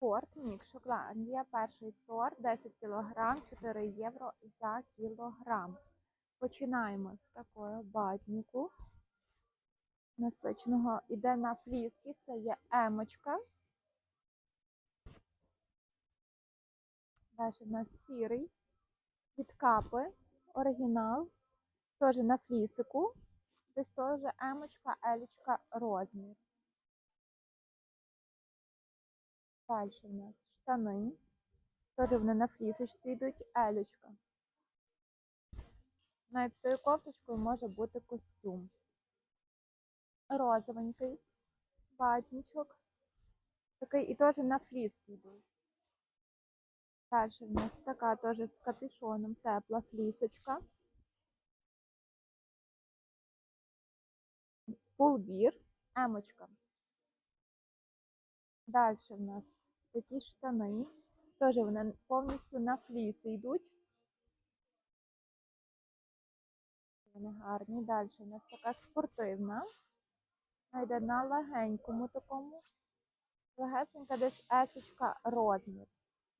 Спорт Мікс Шотландія, перший сорт, 10 кг, 4 євро за кілограм. Починаємо з такої батніку насиченого. Іде на фліски, це є емочка. Далі в нас сірий від капи, оригінал, теж на флісику. Десь теж емочка, елічка, розмір. Далі в нас штани. Теж вони на флісочці йдуть елючка. Навіть з тою кофточкою може бути костюм. Розовенький ватничок. Такий і теж на фліски йдуть. Далі в нас така теж з капюшоном тепла флісочка. Пулбір, емочка. Далі в нас такі штани. Теж вони повністю на фліси йдуть. Вони гарні. Далі в нас така спортивна. Вона на легенькому такому. Легесенька десь есочка розмір.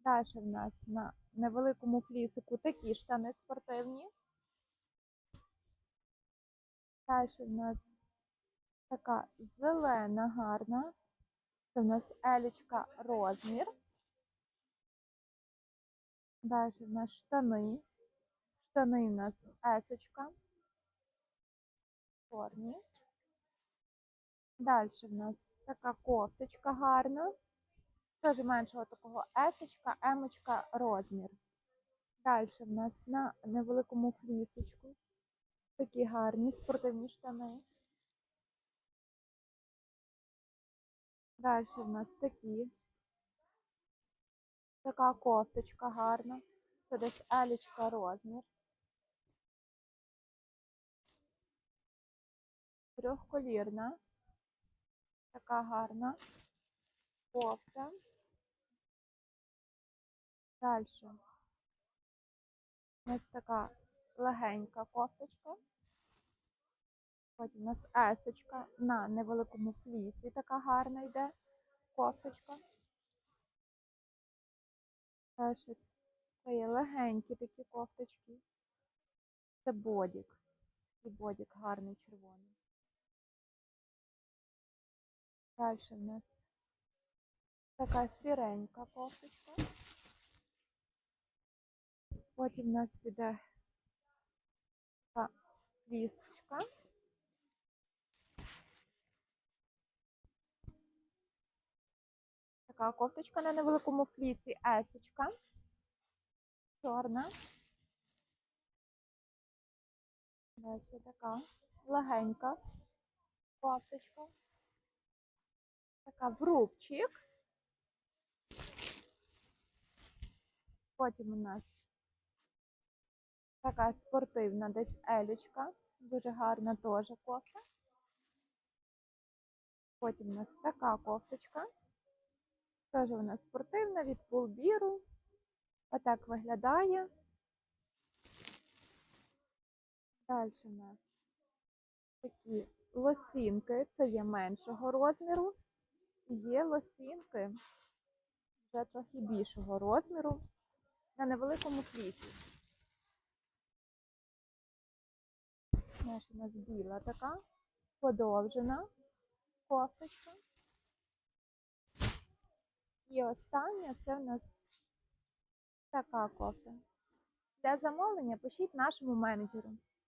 Далі в нас на невеликому флісику такі штани спортивні. Далі в нас така зелена гарна. Це в нас елічка розмір. Далі в нас штани. Штани в нас есочка. Чорні. Далі в нас така кофточка гарна. Теж меншого такого есочка, емочка розмір. Далі в нас на невеликому флісочку. Такі гарні спортивні штани. Далі в нас такі. Така кофточка гарна. Це десь елічка розмір. Трьохколірна. Така гарна кофта. Далі. Ось така легенька кофточка. Потім у нас есочка на невеликому флісі така гарна йде кофточка. Далі це є легенькі такі кофточки. Це бодік. І бодік гарний червоний. Далі в нас така сіренька кофточка. Потім в нас іде така флісочка. Така кофточка на невеликому фліці есочка. Чорна. Далі така легенька кофточка. Така в рубчик. Потім у нас така спортивна десь елючка. Дуже гарна теж кофта. Потім у нас така кофточка. Теж вона спортивна від пулбіру. Отак виглядає. Далі у нас такі лосінки, це є меншого розміру. І є лосінки вже трохи більшого розміру на невеликому флісі. Знаєш, у нас біла така, подовжена кофточка. І остання це в нас така кофта. Для замовлення пишіть нашому менеджеру.